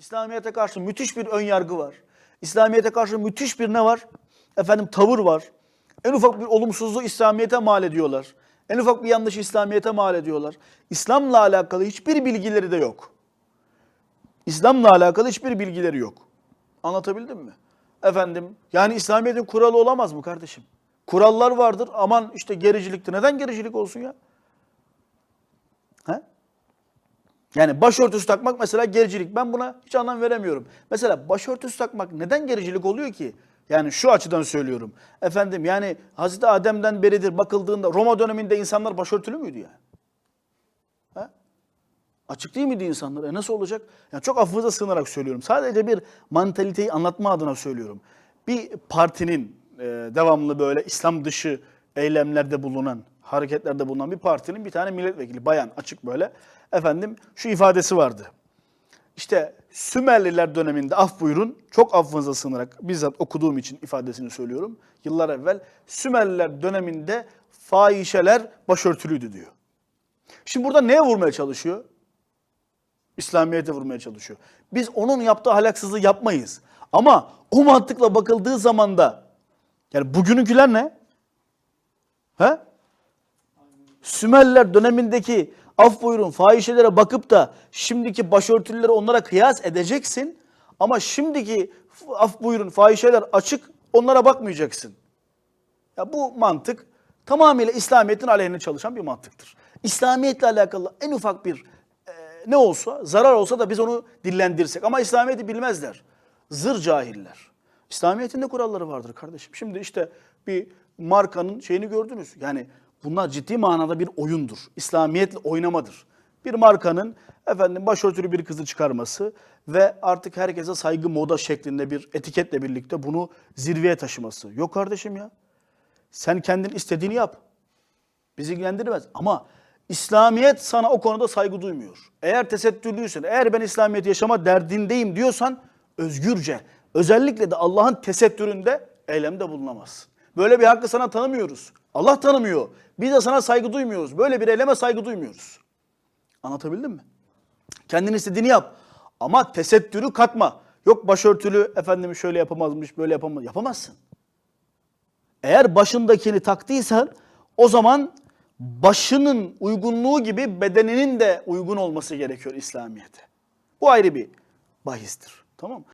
İslamiyet'e karşı müthiş bir ön yargı var. İslamiyet'e karşı müthiş bir ne var? Efendim tavır var. En ufak bir olumsuzluğu İslamiyet'e mal ediyorlar. En ufak bir yanlışı İslamiyet'e mal ediyorlar. İslam'la alakalı hiçbir bilgileri de yok. İslam'la alakalı hiçbir bilgileri yok. Anlatabildim mi? Efendim yani İslamiyet'in kuralı olamaz mı kardeşim? Kurallar vardır aman işte gericiliktir. Neden gericilik olsun ya? He? Yani başörtüsü takmak mesela gericilik. Ben buna hiç anlam veremiyorum. Mesela başörtüsü takmak neden gericilik oluyor ki? Yani şu açıdan söylüyorum. Efendim yani Hazreti Adem'den beridir bakıldığında Roma döneminde insanlar başörtülü müydü yani? He? Açık değil miydi insanlar? E nasıl olacak? Yani çok affınıza sığınarak söylüyorum. Sadece bir mantaliteyi anlatma adına söylüyorum. Bir partinin e, devamlı böyle İslam dışı eylemlerde bulunan, hareketlerde bulunan bir partinin bir tane milletvekili, bayan açık böyle. Efendim şu ifadesi vardı. İşte Sümerliler döneminde af buyurun, çok affınıza sığınarak bizzat okuduğum için ifadesini söylüyorum. Yıllar evvel Sümerliler döneminde fahişeler başörtülüydü diyor. Şimdi burada neye vurmaya çalışıyor? İslamiyet'e vurmaya çalışıyor. Biz onun yaptığı ahlaksızlığı yapmayız. Ama o mantıkla bakıldığı zaman da yani bugününkiler ne? He? Sümerliler dönemindeki af buyurun fahişelere bakıp da şimdiki başörtülüleri onlara kıyas edeceksin. Ama şimdiki af buyurun fahişeler açık onlara bakmayacaksın. Ya bu mantık tamamıyla İslamiyet'in aleyhine çalışan bir mantıktır. İslamiyetle alakalı en ufak bir e, ne olsa, zarar olsa da biz onu dillendirsek. Ama İslamiyet'i bilmezler. Zır cahiller. İslamiyet'in de kuralları vardır kardeşim. Şimdi işte bir markanın şeyini gördünüz. Yani bunlar ciddi manada bir oyundur. İslamiyetle oynamadır. Bir markanın efendim başörtülü bir kızı çıkarması ve artık herkese saygı moda şeklinde bir etiketle birlikte bunu zirveye taşıması. Yok kardeşim ya. Sen kendin istediğini yap. Bizi ilgilendirmez. Ama İslamiyet sana o konuda saygı duymuyor. Eğer tesettürlüysen, eğer ben İslamiyet yaşama derdindeyim diyorsan özgürce, özellikle de Allah'ın tesettüründe eylemde bulunamazsın. Böyle bir hakkı sana tanımıyoruz. Allah tanımıyor. Biz de sana saygı duymuyoruz. Böyle bir eyleme saygı duymuyoruz. Anlatabildim mi? Kendin istediğini yap. Ama tesettürü katma. Yok başörtülü efendim şöyle yapamazmış, böyle yapamaz. Yapamazsın. Eğer başındakini taktıysan o zaman başının uygunluğu gibi bedeninin de uygun olması gerekiyor İslamiyet'e. Bu ayrı bir bahistir. Tamam mı?